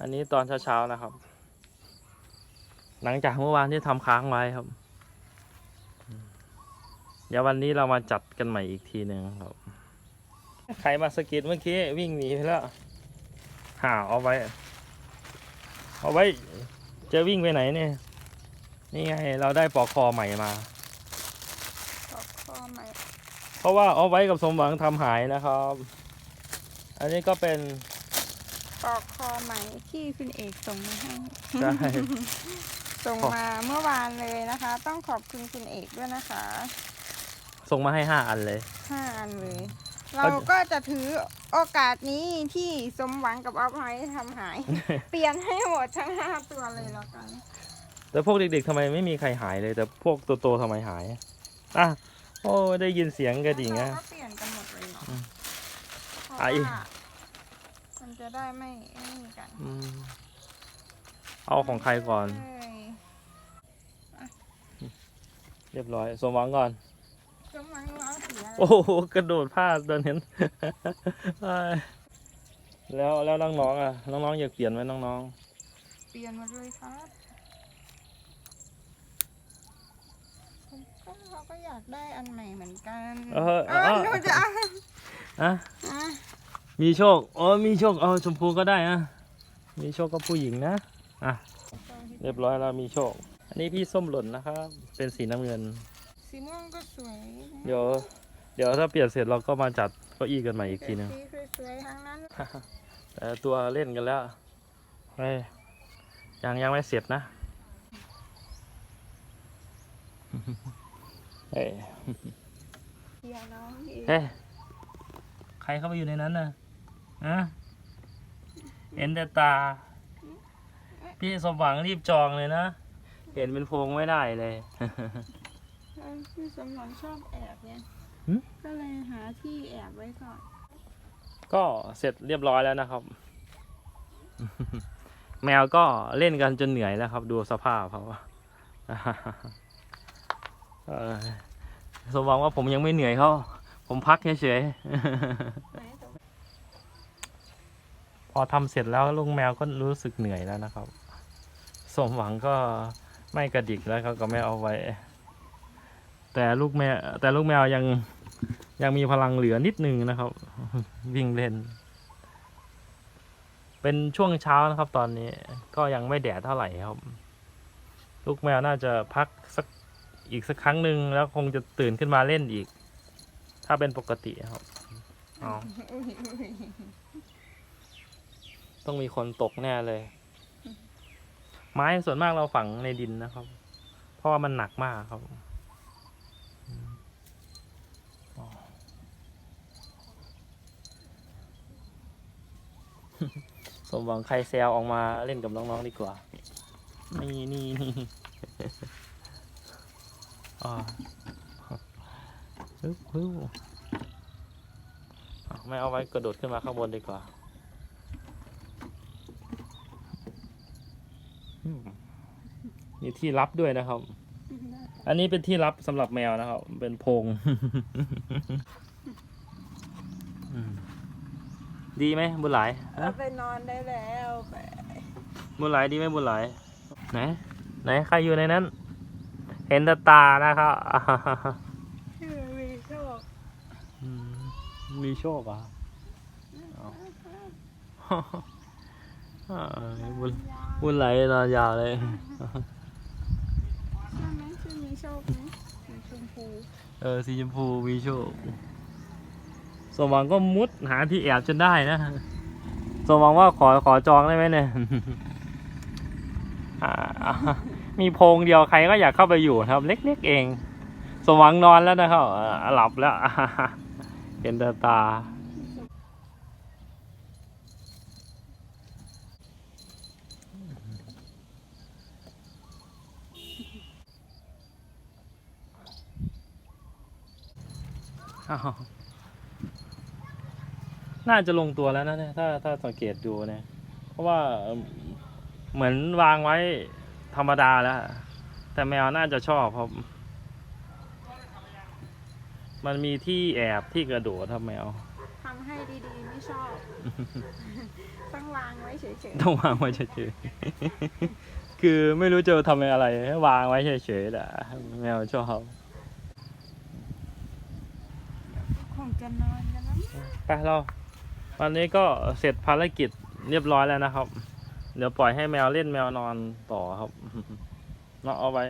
อันนี้ตอนเช้าๆนะครับ หลังจากเมื่อวานที่ทำค้างไว้ครับ เดี๋ยววันนี้เรามาจัดกันใหม่อีกทีหนึ่งครับใครมาสะกิดเมื่อกี้วิ่งหนีไปแล้วห่าวเอาไว้ เอาไว้ จะวิ่งไปไหนเนี่ย นี่ไงเราได้ปอกคอใหม่มาตอกคอใหม่ เพราะว่าเอาไว้กับสมหวังทำหายนะครับ อันนี้ก็เป็น ตอกคอใหม่ที่คุณเอกส่งมาให้ ใช่ ส่งมาเมื่อวานเลยนะคะ ต้องขอบคุณคุณเอกด้วยนะคะส่งมาให้ห้าอันเลย ห้าอันเลย เราก็จะถือโอกาสนี้ที่สมหวังกับออฟไฮทำหาย เปลี่ยนให้หมดทั้งห้าตัวเลยแล้วกัน แต่พวกเด็กๆทำไมไม่มีใครหายเลย แต่พวกโตๆทำไมหายอะโอ้ได้ยินเสียงกระดิ่งแล้วอะเราก็เปลี่ยนกันหมดเลยเนาะอืมเพราะไอ้ว่ามัน จะได้ไม่ไอ้นี่กันอืมเอาของใครก่อนเลยเรียบร้อย สมหวังก่อน สมหวังเราเสียโอ้โหกระโดดพลาดตอนเห็นเอ้ยแล้วแล้วน้องๆอะน้องๆอยากเปลี่ยนไหมน้องเปลี่ยนหมดเลยครับก็เขาก็อยากได้อันใหม่เหมือนกันเออเออเออหนูจะเอาๆอะ อะ มีโชค อ๋อ มีโชค เอาชมพูก็ได้อะมีโชคก็ผู้หญิงนะ อะ เรียบร้อยแล้วมีโชค อันนี้พี่ส้มหล่นนะครับ เป็นสีน้ำเงิน สีม่วงก็สวยเดี๋ยว เดี๋ยวถ้าเปลี่ยนเสร็จเราก็มาจัดเก้าอี้กันใหม่อีกทีหนึงสีสวยๆทั้งนั้น แต่ตัวเล่นกันแล้วเฮ้ยยังยังไม่เสร็จนะเฮ้ยเดี๋ยวน้องอีกเฮ้ย ใครเข้าไปอยู่ในนั้นน่ะ อะเห็นแต่ตา พี่สมหวังรีบจองเลยนะ เห็นเป็นโพรงไม่ได้เลยเออพี่สมหวังชอบแอบเนี่ยหึ ก็เลยหาที่แอบไว้ก่อน ก็เสร็จเรียบร้อยแล้วนะครับ แมวก็เล่นกันจนเหนื่อยแล้วครับ ดูสภาพเขา เอ่อสมหวังว่าผมยังไม่เหนื่อยเขาผมพักเฉยไหนตรงๆ พอทำเสร็จแล้วลุงแมวก็รู้สึกเหนื่อยแล้วนะครับ สมหวังก็ไม่กระดิกแล้วเขาก็ไม่เอาไว้ แต่ลูกแมวแต่ลูกแมวยังยังมีพลังเหลือนิดนึงนะครับ วิ่งเล่น เป็นช่วงเช้านะครับ ตอนนี้ก็ยังไม่แดดเท่าไหร่ครับ ลูกแมวน่าจะพักสักอีกสักครั้งหนึ่งแล้วคงจะตื่นขึ้นมาเล่นอีก ถ้าเป็นปกติครับอ๋อ ต้องมีคนตกแน่เลย ไม้ส่วนมากเราฝังในดินนะครับ เพราะว่ามันหนักมากครับอืมอ๋อสมหวังใครแซวออกมาเล่นกับน้องๆดีกว่า นี่นี่นี่อ่าฮึบฮึบอะไม่เอาไว้กระโดดขึ้นมาข้างบนดีกว่า มมีที่รับด้วยนะครับ อันนี้เป็นที่รับสำหรับแมวนะครับ เป็นโพรงอืมดีไหมบุญหลายเราฮะไปนอนได้แล้วไปบุญหลายดีไหมบุญหลายไหนไหนใครอยู่ในนั้น เห็นแต่ตานะครับชื่อมีโชคอืมมีโชคเหรอะ บุญบุญไหลนอนยาวเลยใช่ไหมชื่อมีโชคไหมสีชมพูเออสีชมพูมีโชคสมหวังก็มุดหาที่แอบจนได้นะสมหวังว่าขอขอจองได้ไหมเนี่ยอ่ามีโพรงเดียวใครก็อยากเข้าไปอยู่นะครับ เล็กๆเอง สมหวังนอนแล้วนะครับอ่าหลับแล้วเห็นแต่ตา อ้าวน่าจะลงตัวแล้วนะเนี่ยถ้าถ้าสังเกตดูเนี่ยเพราะว่าเอิ่มเหมือนวางไว้ธรรมดาแล้ว แต่แมวน่าจะชอบครับ มันมีที่แอบที่กระโดดครับแมวทำให้ดีๆไม่ชอบ ต้องวางไว้เฉยต้องวางไว้เฉยๆคือไม่รู้จะทำอะไรให้วางไว้เฉยๆแหละแมวชอบ ๆ ค งจะนอนกันแล้วมั้งไปเราวันนี้ก็เสร็จภารกิจเรียบร้อยแล้วนะครับ เดี๋ยวปล่อยให้แมวเล่นแมวนอนต่อครับเนาะเอาไว้